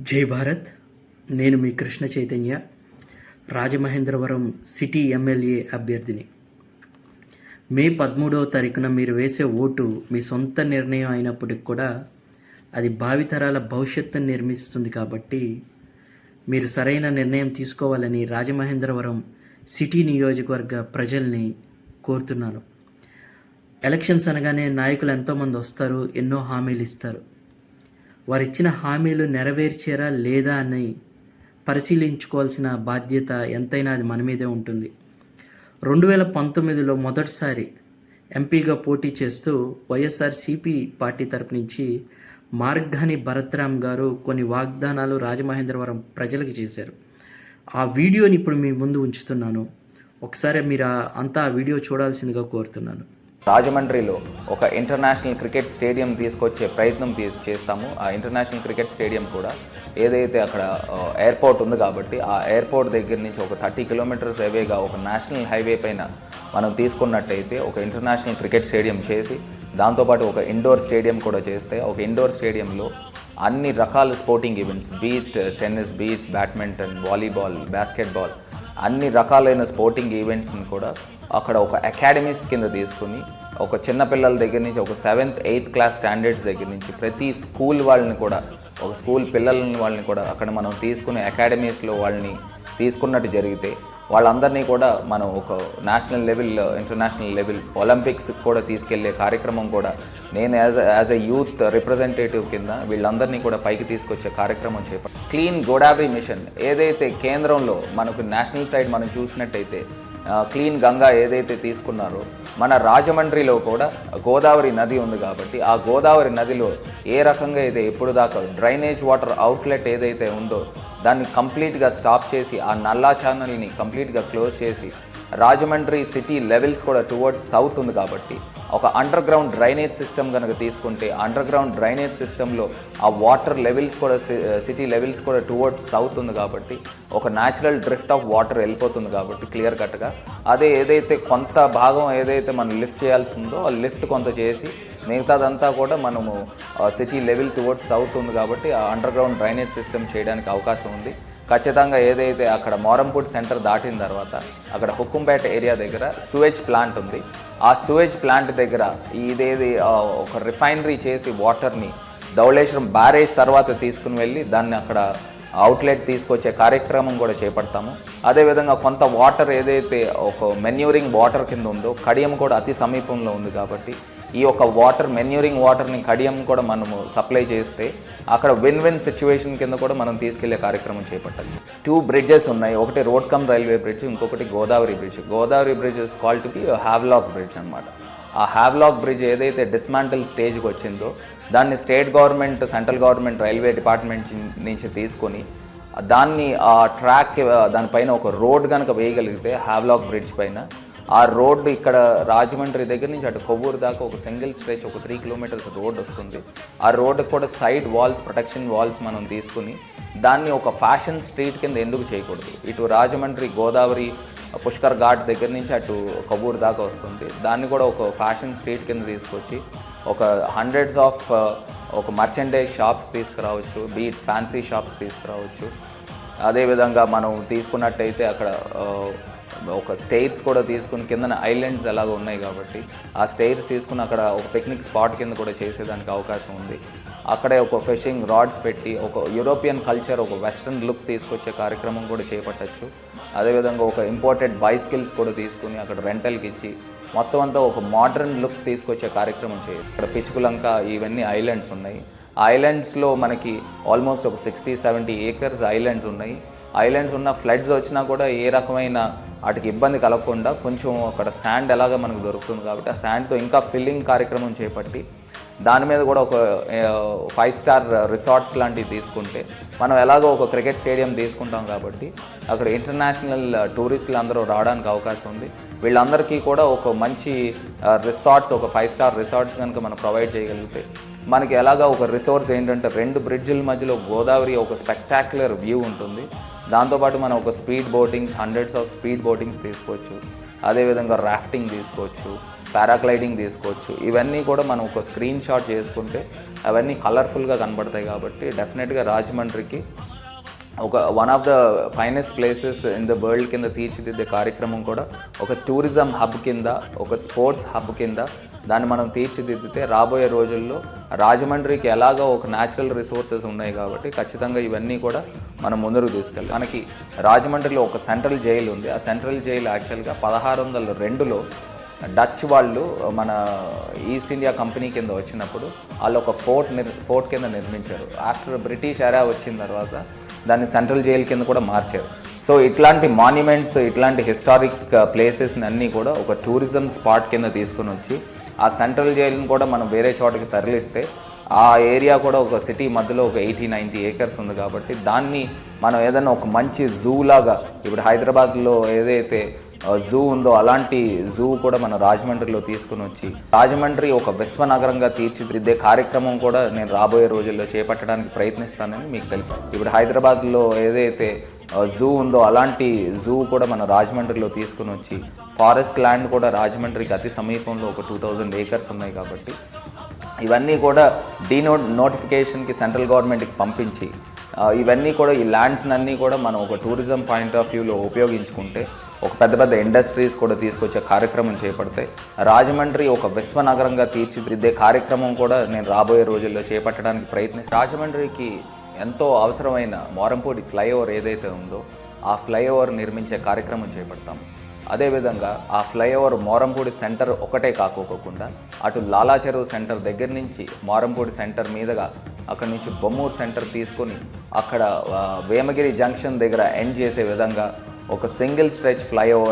జై భారత్. నేను మీ కృష్ణ చైతన్య రాజమహేంద్రవరం సిటీ ఎమ్మెల్యే అభ్యర్థిని. మే పదమూడవ తారీఖున మీరు వేసే ఓటు మీ సొంత నిర్ణయం అయినప్పటికి కూడా అది భావితరాల భవిష్యత్తును నిర్మిస్తుంది కాబట్టి మీరు సరైన నిర్ణయం తీసుకోవాలని రాజమహేంద్రవరం సిటీ నియోజకవర్గ ప్రజల్ని కోరుతున్నాను. ఎలక్షన్స్ అనగానే నాయకులు ఎంతోమంది వస్తారు ఎన్నో హామీలు ఇస్తారు. వారు ఇచ్చిన హామీలు నెరవేర్చారా లేదా అని పరిశీలించుకోవాల్సిన బాధ్యత ఎంతైనా అది మన మీదే ఉంటుంది. రెండు వేల పంతొమ్మిదిలో మొదటిసారి ఎంపీగా పోటీ చేస్తూ వైఎస్ఆర్సిపి పార్టీ తరపు నుంచి మార్గాని భరత్రామ్ గారు కొన్ని వాగ్దానాలు రాజమహేంద్రవరం ప్రజలకు చేశారు. ఆ వీడియోని ఇప్పుడు మీ ముందు ఉంచుతున్నాను. ఒకసారి మీరు అంతా ఆ వీడియో చూడాల్సిందిగా కోరుతున్నాను. రాజమండ్రిలో ఒక ఇంటర్నేషనల్ క్రికెట్ స్టేడియం తీసుకొచ్చే ప్రయత్నం తీ చేస్తాము. ఆ ఇంటర్నేషనల్ క్రికెట్ స్టేడియం కూడా ఏదైతే అక్కడ ఎయిర్పోర్ట్ ఉంది కాబట్టి ఆ ఎయిర్పోర్ట్ దగ్గర నుంచి ఒక థర్టీ కిలోమీటర్స్ అవేగా ఒక నేషనల్ హైవే పైన మనం తీసుకున్నట్టయితే ఒక ఇంటర్నేషనల్ క్రికెట్ స్టేడియం చేసి దాంతోపాటు ఒక ఇండోర్ స్టేడియం కూడా చేస్తే ఒక ఇండోర్ స్టేడియంలో అన్ని రకాల sporting events beat tennis beat badminton volleyball basketball అన్ని రకాలైన స్పోర్టింగ్ ఈవెంట్స్ని కూడా అక్కడ ఒక అకాడమీస్ కింద తీసుకుని ఒక చిన్న పిల్లల దగ్గర నుంచి ఒక సెవెంత్ ఎయిత్ క్లాస్ స్టాండర్డ్స్ దగ్గర నుంచి ప్రతి స్కూల్ వాళ్ళని కూడా ఒక స్కూల్ పిల్లలని వాళ్ళని కూడా అక్కడ మనం తీసుకునే అకాడమీస్లో వాళ్ళని తీసుకున్నట్టు జరిగితే వాళ్ళందరినీ కూడా మనం ఒక national level international level Olympics కూడా తీసుకెళ్ళే కార్యక్రమం కూడా నేను as as a youth representative కింద వీళ్ళందరినీ కూడా పైకి తీసుకొచ్చే కార్యక్రమం చేపట్టాను క్లీన్ గోదావరి మిషన్ ఏదైతే కేంద్రంలో మనకు నేషనల్ సైడ్ మనం చూసినట్టయితే క్లీన్ గంగా ఏదైతే తీసుకున్నారో మన రాజమండ్రిలో కూడా గోదావరి నది ఉంది కాబట్టి ఆ గోదావరి నదిలో ఏ రకంగా అయితే ఎప్పుడు దాకా డ్రైనేజ్ వాటర్ అవుట్లెట్ ఏదైతే ఉందో దాన్ని కంప్లీట్గా స్టాప్ చేసి ఆ నల్లా ఛానల్ని కంప్లీట్గా క్లోజ్ చేసి రాజమండ్రి సిటీ లెవెల్స్ కూడా టువర్డ్స్ సౌత్ ఉంది కాబట్టి ఒక అండర్ గ్రౌండ్ డ్రైనేజ్ సిస్టమ్ కనుక తీసుకుంటే అండర్ గ్రౌండ్ డ్రైనేజ్ సిస్టంలో ఆ వాటర్ లెవెల్స్ కూడా సిటీ లెవెల్స్ కూడా టువర్డ్స్ సౌత్ ఉంది కాబట్టి ఒక న్యాచురల్ డ్రిఫ్ట్ ఆఫ్ వాటర్ వెళ్ళిపోతుంది కాబట్టి క్లియర్ కట్గా అదే ఏదైతే కొంత భాగం ఏదైతే మనం లిఫ్ట్ చేయాల్సి ఉందో ఆ లిఫ్ట్ కొంత చేసి మిగతాదంతా కూడా మనము సిటీ లెవెల్ టువర్డ్స్ సౌత్ ఉంది కాబట్టి ఆ అండర్ గ్రౌండ్ డ్రైనేజ్ సిస్టమ్ చేయడానికి అవకాశం ఉంది. ఖచ్చితంగా ఏదైతే అక్కడ మోరంపూట్ సెంటర్ దాటిన తర్వాత అక్కడ హుక్కుంపేట ఏరియా దగ్గర సువేజ్ ప్లాంట్ ఉంది. ఆ సువేజ్ ప్లాంట్ దగ్గర ఇదేది ఒక రిఫైనరీ చేసి వాటర్ని ధవళేశ్వరం బ్యారేజ్ తర్వాత తీసుకుని వెళ్ళి దాన్ని అక్కడ అవుట్లెట్ తీసుకొచ్చే కార్యక్రమం కూడా చేపడతాము. అదేవిధంగా కొంత వాటర్ ఏదైతే ఒక మెన్యూరింగ్ వాటర్ కింద ఉందో కడియం కూడా అతి సమీపంలో ఉంది కాబట్టి ఈ యొక్క వాటర్ మెన్యూరింగ్ వాటర్ని కడియం కూడా మనము సప్లై చేస్తే అక్కడ విన్ విన్ సిచ్యువేషన్ కింద కూడా మనం తీసుకెళ్ళే కార్యక్రమం చేపట్టచ్చు. టూ బ్రిడ్జెస్ ఉన్నాయి. ఒకటి రోడ్ కమ్ రైల్వే బ్రిడ్జ్ ఇంకొకటి Godavari bridge Godavari bridge is call to be Havelock bridge అనమాట ఆ హ్యావ్లాక్ బ్రిడ్జ్ ఏదైతే డిస్మాంటిల్ స్టేజ్కి వచ్చిందో దాన్ని state government central government railway department నుంచి తీసుకొని దాన్ని ఆ ట్రాక్ దానిపైన ఒక రోడ్ కనుక వేయగలిగితే హ్యావ్లాక్ బ్రిడ్జ్ పైన ఆ రోడ్డు ఇక్కడ రాజమండ్రి దగ్గర నుంచి అటు కొవ్వూరు దాకా ఒక సింగిల్ స్ట్రెచ్ ఒక త్రీ కిలోమీటర్స్ రోడ్ వస్తుంది. ఆ రోడ్డు కూడా సైడ్ వాల్స్ ప్రొటెక్షన్ వాల్స్ మనం తీసుకుని దాన్ని ఒక ఫ్యాషన్ స్ట్రీట్ కింద ఎందుకు చేయకూడదు? ఇటు రాజమండ్రి గోదావరి పుష్కర్ ఘాట్ దగ్గర నుంచి అటు కొవ్వూరు దాకా వస్తుంది. దాన్ని కూడా ఒక ఫ్యాషన్ స్ట్రీట్ కింద తీసుకొచ్చి ఒక హండ్రెడ్స్ ఆఫ్ uh, ఒక మర్చెండైజ్ షాప్స్ తీసుకురావచ్చు బీట్ ఫ్యాన్సీ షాప్స్ తీసుకురావచ్చు. అదేవిధంగా మనం తీసుకున్నట్టయితే అక్కడ uh, ఒక స్టేట్స్ కూడా తీసుకుని కిందన ఐలాండ్స్ ఎలాగ ఉన్నాయి కాబట్టి ఆ స్టేట్స్ తీసుకుని అక్కడ ఒక పిక్నిక్ స్పాట్ కింద కూడా చేసేదానికి అవకాశం ఉంది. అక్కడే ఒక ఫిషింగ్ రాడ్స్ పెట్టి ఒక యూరోపియన్ కల్చర్ ఒక వెస్ట్రన్ లుక్ తీసుకొచ్చే కార్యక్రమం కూడా చేపట్టచ్చు. అదేవిధంగా ఒక ఇంపార్టెంట్ బైస్కిల్స్ కూడా తీసుకుని అక్కడ రెంటల్కి ఇచ్చి మొత్తం అంతా ఒక మోడర్న్ లుక్ తీసుకొచ్చే కార్యక్రమం చేయాలి. ఇక్కడ పిచ్చుకులంక ఇవన్నీ ఐలాండ్స్ ఉన్నాయి. ఐలాండ్స్లో మనకి ఆల్మోస్ట్ ఒక సిక్స్టీ సెవెంటీ ఏకర్స్ ఐలాండ్స్ ఉన్నాయి. ఐలాండ్స్ ఉన్న ఫ్లడ్స్ వచ్చినా కూడా ఏ రకమైన వాటికి ఇబ్బంది కలగకుండా కొంచెం అక్కడ శాండ్ ఎలాగ మనకు దొరుకుతుంది కాబట్టి ఆ శాండ్తో ఇంకా ఫిల్లింగ్ కార్యక్రమం చేపట్టి దాని మీద కూడా ఒక ఫైవ్ స్టార్ రిసార్ట్స్ లాంటివి తీసుకుంటే మనం ఎలాగో ఒక క్రికెట్ స్టేడియం తీసుకుంటాం కాబట్టి అక్కడ ఇంటర్నేషనల్ టూరిస్టులు అందరూ రావడానికి అవకాశం ఉంది. వీళ్ళందరికీ కూడా ఒక మంచి రిసార్ట్స్ ఒక ఫైవ్ స్టార్ రిసార్ట్స్ కనుక మనం ప్రొవైడ్ చేయగలిగితే మనకి ఎలాగా ఒక రిసోర్స్ ఏంటంటే రెండు బ్రిడ్జిల మధ్యలో గోదావరి ఒక స్పెక్టాక్యులర్ వ్యూ ఉంటుంది. దాంతోపాటు మనం ఒక speed boatings hundreds of speed boatings తీసుకోవచ్చు. అదేవిధంగా రాఫ్టింగ్ తీసుకోవచ్చు పారాగ్లైడింగ్ తీసుకోవచ్చు. ఇవన్నీ కూడా మనం ఒక స్క్రీన్ షాట్ చేసుకుంటే అవన్నీ కలర్ఫుల్గా కనబడతాయి కాబట్టి డెఫినెట్గా రాజమండ్రికి ఒక one of the finest places in the world కింద తీర్చిదిద్దే కార్యక్రమం కూడా ఒక టూరిజం హబ్ కింద ఒక స్పోర్ట్స్ హబ్ కింద దాన్ని మనం తీర్చిదిద్దితే రాబోయే రోజుల్లో రాజమండ్రికి ఎలాగో ఒక న్యాచురల్ రిసోర్సెస్ ఉన్నాయి కాబట్టి ఖచ్చితంగా ఇవన్నీ కూడా మనం ముందుకు తీసుకెళ్ళాలి. మనకి రాజమండ్రిలో ఒక సెంట్రల్ జైలు ఉంది. ఆ సెంట్రల్ జైలు యాక్చువల్గా పదహారు వందల రెండులో డచ్ వాళ్ళు మన ఈస్ట్ ఇండియా కంపెనీ కింద వచ్చినప్పుడు వాళ్ళు ఒక ఫోర్ట్ నిర్ ఫోర్ట్ కింద నిర్మించారు. ఆఫ్టర్ బ్రిటిష్ ఎరా వచ్చిన తర్వాత దాన్ని సెంట్రల్ జైలు కింద కూడా మార్చారు. సో ఇట్లాంటి మాన్యుమెంట్స్ ఇట్లాంటి హిస్టారిక్ ప్లేసెస్ని అన్నీ కూడా ఒక టూరిజం స్పాట్ కింద తీసుకుని వచ్చి ఆ సెంట్రల్ జైలుని కూడా మనం వేరే చోటకి తరలిస్తే ఆ ఏరియా కూడా ఒక సిటీ మధ్యలో ఒక ఎయిటీ నైంటీ ఏకర్స్ ఉంది కాబట్టి దాన్ని మనం ఏదైనా ఒక మంచి జూ లాగా ఇప్పుడు హైదరాబాద్లో ఏదైతే జూ ఉందో అలాంటి జూ కూడా మన రాజమండ్రిలో తీసుకుని వచ్చి రాజమండ్రి ఒక విశ్వనగరంగా తీర్చిదిద్దే కార్యక్రమం కూడా నేను రాబోయే రోజుల్లో చేపట్టడానికి ప్రయత్నిస్తానని మీకు తెలిపాను ఇప్పుడు హైదరాబాద్లో ఏదైతే జూ ఉందో అలాంటి జూ కూడా మన రాజమండ్రిలో తీసుకుని వచ్చి ఫారెస్ట్ ల్యాండ్ కూడా రాజమండ్రికి అతి సమీపంలో ఒక టూ థౌజండ్ ఏకర్స్ ఉన్నాయి కాబట్టి ఇవన్నీ కూడా డీనో నోటిఫికేషన్కి సెంట్రల్ గవర్నమెంట్కి పంపించి ఇవన్నీ కూడా ఈ ల్యాండ్స్ అన్నీ కూడా మనం ఒక టూరిజం పాయింట్ ఆఫ్ వ్యూలో ఉపయోగించుకుంటే ఒక పెద్ద పెద్ద ఇండస్ట్రీస్ కూడా తీసుకొచ్చే కార్యక్రమం చేపడితే రాజమండ్రి ఒక విశ్వనగరంగా తీర్చిదిద్దే కార్యక్రమం కూడా నేను రాబోయే రోజుల్లో చేపట్టడానికి ప్రయత్నిస్తాను రాజమండ్రికి ఎంతో అవసరమైన మోరంపూడి ఫ్లైఓవర్ ఏదైతే ఉందో ఆ ఫ్లైఓవర్ నిర్మించే కార్యక్రమం చేపడతాం. అదేవిధంగా ఆ ఫ్లైఓవర్ మోరంపూడి సెంటర్ ఒకటే కాకోకుండా అటు లాలా చెరువు సెంటర్ దగ్గర నుంచి మోరంపూడి సెంటర్ మీదుగా అక్కడ నుంచి బొమ్మూరు సెంటర్ తీసుకొని అక్కడ వేమగిరి జంక్షన్ దగ్గర ఎండ్ చేసే విధంగా ఒక సింగిల్ స్ట్రెచ్ ఫ్లైఓవర్